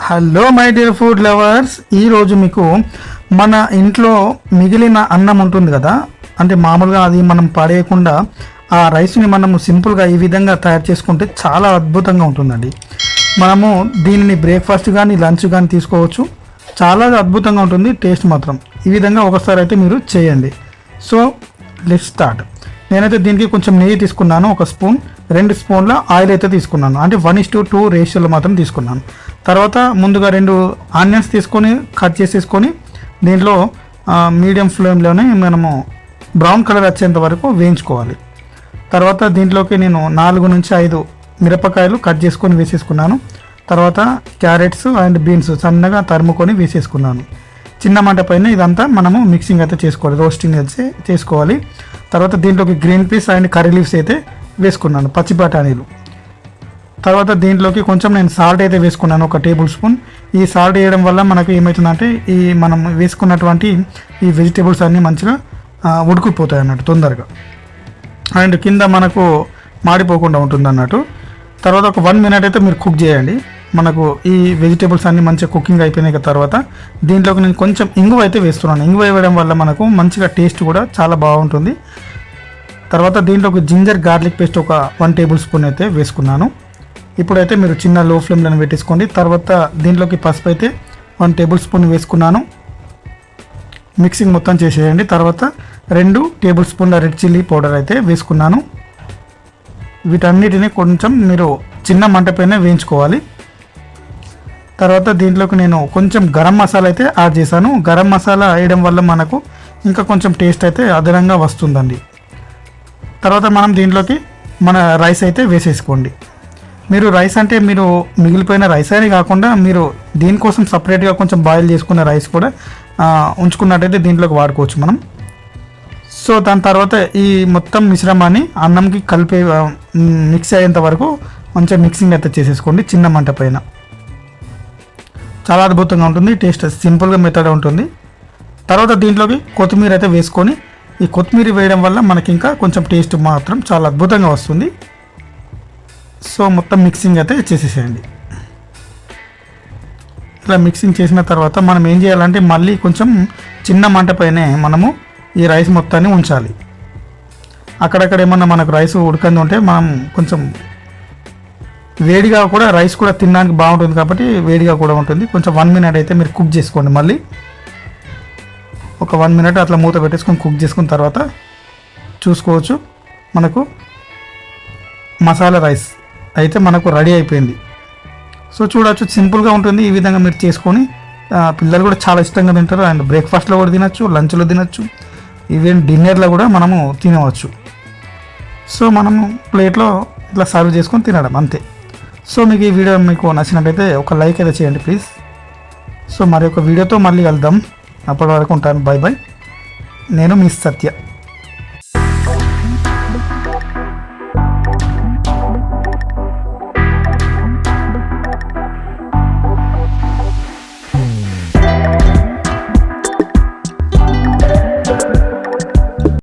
Hello my dear food lovers ఈరోజు మీకు మన ఇంట్లో మిగిలిన అన్నం ఉంటుంది కదా? అంటే మామూలుగా అది మనం పడేయకుండా ఆ రైస్ని మనము సింపుల్గా ఈ విధంగా తయారు చేసుకుంటే చాలా అద్భుతంగా ఉంటుందండి. మనము దీనిని బ్రేక్ఫాస్ట్ కానీ లంచ్ కానీ తీసుకోవచ్చు. చాలా అద్భుతంగా ఉంటుంది టేస్ట్ మాత్రం. ఈ విధంగా ఒకసారి అయితే మీరు చేయండి. సో లెట్ స్టార్ట్ నేనైతే దీనికి కొంచెం నెయ్యి తీసుకున్నాను ఒక స్పూన్. రెండు స్పూన్ల ఆయిల్ అయితే తీసుకున్నాను. అంటే వన్ ఇస్ టు టూ రేషియోలో మాత్రం తీసుకున్నాను. తర్వాత ముందుగా రెండు ఆనియన్స్ తీసుకొని కట్ చేసేసుకొని దీంట్లో మీడియం ఫ్లేమ్లోనే మనము బ్రౌన్ కలర్ వచ్చేంత వరకు వేయించుకోవాలి. తర్వాత దీంట్లోకి నేను నాలుగు నుంచి ఐదు మిరపకాయలు కట్ చేసుకొని వేసేసుకున్నాను. తర్వాత క్యారెట్స్ అండ్ బీన్స్ సన్నగా తరుముకొని వేసేసుకున్నాను. చిన్న మంట పైన ఇదంతా మనము మిక్సింగ్ అయితే చేసుకోవాలి. రోస్టింగ్ అయితే చేసుకోవాలి. తర్వాత దీంట్లోకి green peas and curry leaves అయితే వేసుకున్నాను పచ్చి బఠానీలు. తర్వాత దీంట్లోకి కొంచెం నేను సాల్ట్ అయితే వేసుకున్నాను ఒక టేబుల్ స్పూన్. ఈ సాల్ట్ వేయడం వల్ల మనకు ఏమవుతుందంటే ఈ మనం వేసుకున్నటువంటి ఈ వెజిటేబుల్స్ అన్నీ మంచిగా ఉడికిపోతాయి అన్నట్టు తొందరగా. అండ్ కింద మనకు మాడిపోకుండా ఉంటుంది అన్నట్టు. తర్వాత ఒక వన్ మినిట్ అయితే మీరు కుక్ చేయండి. మనకు ఈ వెజిటేబుల్స్ అన్నీ మంచిగా కుకింగ్ అయిపోయినాక తర్వాత దీంట్లోకి నేను కొంచెం ఇంగువ అయితే వేస్తున్నాను. ఇంగువ వేయడం వల్ల మనకు మంచిగా టేస్ట్ కూడా చాలా బాగుంటుంది. తర్వాత దీంట్లోకి జింజర్ గార్లిక్ పేస్ట్ ఒక వన్ టేబుల్ స్పూన్ అయితే వేసుకున్నాను. ఇప్పుడైతే మీరు చిన్న లో ఫ్లేమ్లో పెట్టేసుకోండి. తర్వాత దీంట్లోకి పసుపు అయితే వన్ టేబుల్ స్పూన్ వేసుకున్నాను. మిక్సింగ్ మొత్తం చేసేయండి. తర్వాత రెండు టేబుల్ స్పూన్ల రెడ్ చిల్లీ పౌడర్ అయితే వేసుకున్నాను. వీటన్నిటిని కొంచెం మీరు చిన్న మంట పైన వేయించుకోవాలి. తర్వాత దీంట్లోకి నేను కొంచెం గరం మసాలా అయితే యాడ్ చేశాను. గరం మసాలా వేయడం వల్ల మనకు ఇంకా కొంచెం టేస్ట్ అయితే అదనంగా వస్తుందండి. తర్వాత మనం దీంట్లోకి మన రైస్ అయితే వేసేసుకోండి. మీరు రైస్ అంటే మీరు మిగిలిపోయిన రైస్ అని కాకుండా మీరు దీనికోసం సపరేట్గా కొంచెం బాయిల్ చేసుకున్న రైస్ కూడా ఉంచుకున్నట్టయితే దీంట్లోకి వాడుకోవచ్చు మనం. సో దాని తర్వాత ఈ మొత్తం మిశ్రమాన్ని అన్నంకి కలిపే మిక్స్ అయ్యేంత వరకు మంచిగా మిక్సింగ్ అయితే చేసేసుకోండి చిన్న మంట పైన. చాలా అద్భుతంగా ఉంటుంది టేస్ట్ సింపుల్గా మెథడ్ ఉంటుంది. తర్వాత దీంట్లోకి కొత్తిమీర అయితే వేసుకొని ఈ కొత్తిమీర వేయడం వల్ల మనకి ఇంకా కొంచెం టేస్ట్ మాత్రం చాలా అద్భుతంగా వస్తుంది. సో మొత్తం మిక్సింగ్ అయితే చేసేసేయండి. ఇలా మిక్సింగ్ చేసిన తర్వాత మనం ఏం చేయాలంటే మళ్ళీ కొంచెం చిన్న మంట పైనే మనము ఈ రైస్ మొత్తాన్ని ఉంచాలి. అక్కడక్కడ ఏమన్నా మనకు రైస్ ఉడకంది ఉంటే మనం కొంచెం వేడిగా కూడా రైస్ కూడా తినడానికి బాగుంటుంది కాబట్టి వేడిగా కూడా ఉంటుంది. కొంచెం వన్ మినిట్ అయితే మీరు కుక్ చేసుకోండి మళ్ళీ. ఒక వన్ మినిట్ అట్లా మూత పెట్టేసుకొని కుక్ చేసుకున్న తర్వాత చూసుకోవచ్చు. మనకు మసాలా రైస్ అయితే మనకు రెడీ అయిపోయింది. సో చూడవచ్చు సింపుల్గా ఉంటుంది. ఈ విధంగా మీరు చేసుకొని పిల్లలు కూడా చాలా ఇష్టంగా తింటారు. అండ్ బ్రేక్ఫాస్ట్లో కూడా తినచ్చు లంచ్లో తినచ్చు. ఈవెన్ డిన్నర్లో కూడా మనము తినవచ్చు. సో మనము ప్లేట్లో ఇట్లా సర్వ్ చేసుకొని తినడం అంతే. సో మీకు ఈ వీడియో మీకు నచ్చినట్టయితే ఒక లైక్ అయితే చేయండి ప్లీజ్ సో మరి ఒక వీడియోతో మళ్ళీ కలుద్దాం అప్పటి వరకు ఉంటాను. బాయ్ బాయ్ నేను మీ సత్య.